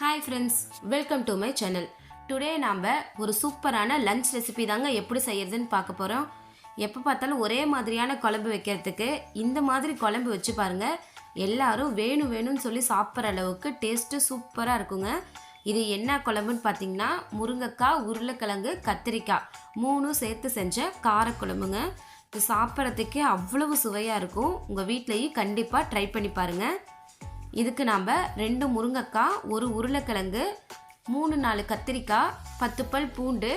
Hi friends welcome to my channel today நாம் ஒரு சூப்பரான லஞ்ச் ரெசிபி தாங்க எப்படி செய்கிறதுன்னு பார்க்க போகிறோம் எப்போ பார்த்தாலும் ஒரே மாதிரியான குழம்பு வைக்கிறதுக்கு இந்த மாதிரி குழம்பு வச்சு பாருங்க. எல்லோரும் வேணும் வேணும்னு சொல்லி சாப்பிட்ற அளவுக்கு டேஸ்ட்டு சூப்பராக இருக்குங்க. இது என்ன குழம்புன்னு பார்த்தீங்கன்னா முருங்கைக்காய் உருளைக்கிழங்கு கத்திரிக்காய் மூணும் சேர்த்து செஞ்ச காரக்குழம்புங்க. இது சாப்பிட்றதுக்கே அவ்வளவு சுவையாக இருக்கும். உங்கள் வீட்லேயும் கண்டிப்பாக ட்ரை பண்ணி பாருங்கள் இதுக்கு நாம் ரெண்டு முருங்கைக்காய் ஒரு உருளைக்கிழங்கு மூணு நாலு கத்திரிக்காய் பத்து பல் பூண்டு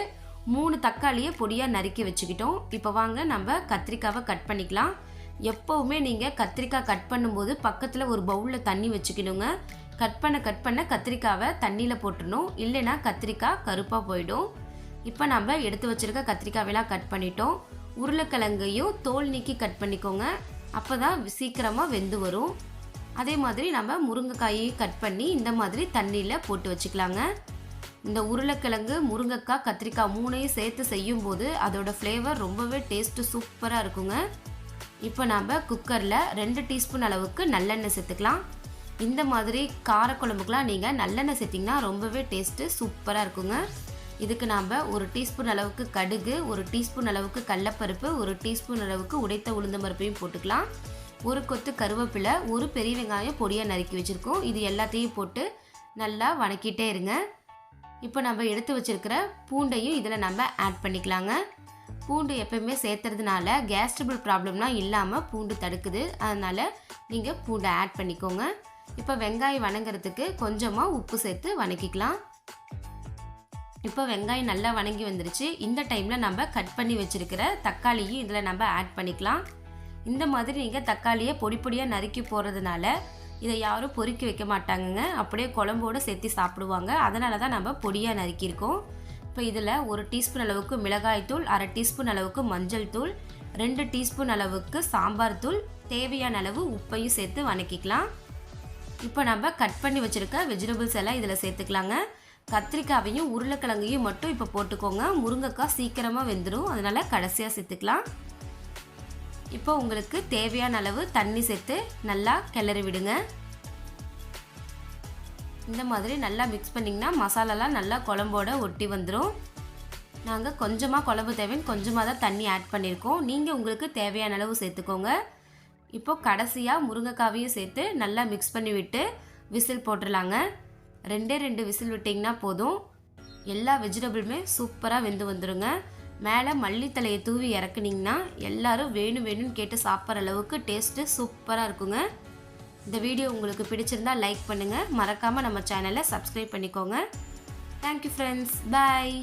மூணு தக்காளியை பொடியாக நறுக்கி வச்சுக்கிட்டோம். இப்போ வாங்க நம்ம கத்திரிக்காவை கட் பண்ணிக்கலாம். எப்போவுமே நீங்கள் கத்திரிக்காய் கட் பண்ணும்போது பக்கத்தில் ஒரு பவுலில் தண்ணி வச்சுக்கணுங்க. கட் பண்ண கட் பண்ண கத்திரிக்காவை தண்ணியில் போட்டுடணும். இல்லைன்னா கத்திரிக்காய் கருப்பாக போயிடும். இப்போ நம்ம எடுத்து வச்சுருக்க கத்திரிக்காவெல்லாம் கட் பண்ணிட்டோம். உருளைக்கிழங்கையும் தோல் நீக்கி கட் பண்ணிக்கோங்க. அப்போ தான் சீக்கிரமாக வெந்து வரும். அதே மாதிரி நம்ம முருங்கைக்காயை கட் பண்ணி இந்த மாதிரி தண்ணியில் போட்டு வச்சுக்கலாங்க. இந்த உருளைக்கிழங்கு முருங்கைக்காய் கத்திரிக்காய் மூணையும் சேர்த்து செய்யும்போது அதோடய ஃப்ளேவர் ரொம்பவே டேஸ்ட்டு சூப்பராக இருக்குங்க. இப்போ நாம் குக்கரில் ரெண்டு டீஸ்பூன் அளவுக்கு நல்லெண்ணெய் சேர்த்துக்கலாம். இந்த மாதிரி காரக்குழம்புக்கெலாம் நீங்கள் நல்லெண்ணெய் சேர்த்திங்கன்னா ரொம்பவே டேஸ்ட்டு சூப்பராக இருக்குங்க. இதுக்கு நாம் ஒரு டீஸ்பூன் அளவுக்கு கடுகு ஒரு டீஸ்பூன் அளவுக்கு கடலப்பருப்பு ஒரு டீஸ்பூன் அளவுக்கு உடைத்த உளுந்த பருப்பையும் போட்டுக்கலாம். ஒரு கொத்து கருவேப்பிலை ஒரு பெரிய வெங்காயம் பொடியாக நறுக்கி வச்சுருக்கோம். இது எல்லாத்தையும் போட்டு நல்லா வணக்கிட்டே இருங்க. இப்போ நம்ம எடுத்து வச்சுருக்கிற பூண்டையும் இதில் நம்ம ஆட் பண்ணிக்கலாங்க. பூண்டு எப்பயுமே சேர்த்துறதுனால கேஸ்ட்ரபிள் ப்ராப்ளம்லாம் இல்லாமல் பூண்டு தடுக்குது. அதனால் நீங்கள் பூண்டை ஆட் பண்ணிக்கோங்க. இப்போ வெங்காயம் வணங்குறதுக்கு கொஞ்சமாக உப்பு சேர்த்து வணக்கிக்கலாம். இப்போ வெங்காயம் நல்லா வணங்கி வந்துருச்சு. இந்த டைமில் நம்ம கட் பண்ணி வச்சுருக்கிற தக்காளியும் இதில் நம்ம ஆட் பண்ணிக்கலாம். இந்த மாதிரி நீங்கள் தக்காளியை பொடி பொடியாக நறுக்கி போடுறதுனால இதை யாரும் பொறுக்கி வைக்க மாட்டாங்கங்க. அப்படியே குழம்போடு சேர்த்து சாப்பிடுவாங்க. அதனால தான் நம்ம பொடியாக நறுக்கியிருக்கோம். இப்போ இதில் ஒரு டீஸ்பூன் அளவுக்கு மிளகாய்த்தூள் அரை டீஸ்பூன் அளவுக்கு மஞ்சள் தூள் ரெண்டு டீஸ்பூன் அளவுக்கு சாம்பார் தூள் தேவையான அளவு உப்பையும் சேர்த்து வணக்கிக்கலாம். இப்போ நம்ம கட் பண்ணி வச்சுருக்க வெஜிடபிள்ஸ் எல்லாம் இதில் சேர்த்துக்கலாங்க. கத்திரிக்காவையும் உருளைக்கிழங்கையும் மட்டும் இப்போ போட்டுக்கோங்க. முருங்கைக்காய் சீக்கிரமாக வெந்துடும் அதனால் கடைசியாக சேர்த்துக்கலாம். இப்போ உங்களுக்கு தேவையான அளவு தண்ணி சேர்த்து நல்லா கிளறி விடுங்க. இந்த மாதிரி நல்லா மிக்ஸ் பண்ணிங்கன்னா மசாலாலாம் நல்லா குழம்போட ஒட்டி வந்துடும் நாங்கள் கொஞ்சமாக குழம்பு தேவைன்னு கொஞ்சமாக தான் தண்ணி ஆட் பண்ணியிருக்கோம் நீங்கள் உங்களுக்கு தேவையான அளவு சேர்த்துக்கோங்க. இப்போ கடைசியாக முருங்கைக்காவையும் சேர்த்து நல்லா மிக்ஸ் பண்ணி விட்டு விசில் போட்டுடலாங்க ரெண்டே ரெண்டு விசில் விட்டிங்கன்னா போதும். எல்லா வெஜிடபிளுமே சூப்பராக வெந்து வந்துடுங்க மேலே மல்லித்தலையை தூவி இறக்குனீங்கன்னா எல்லாரும் வேணும் வேணும்னு கேட்டு சாப்பிட்ற அளவுக்கு டேஸ்ட்டு சூப்பராக இருக்குங்க. இந்த வீடியோ உங்களுக்கு பிடிச்சிருந்தா லைக் பண்ணுங்கள் மறக்காமல் நம்ம சேனலை சப்ஸ்கிரைப் பண்ணிக்கோங்க. Thank you friends bye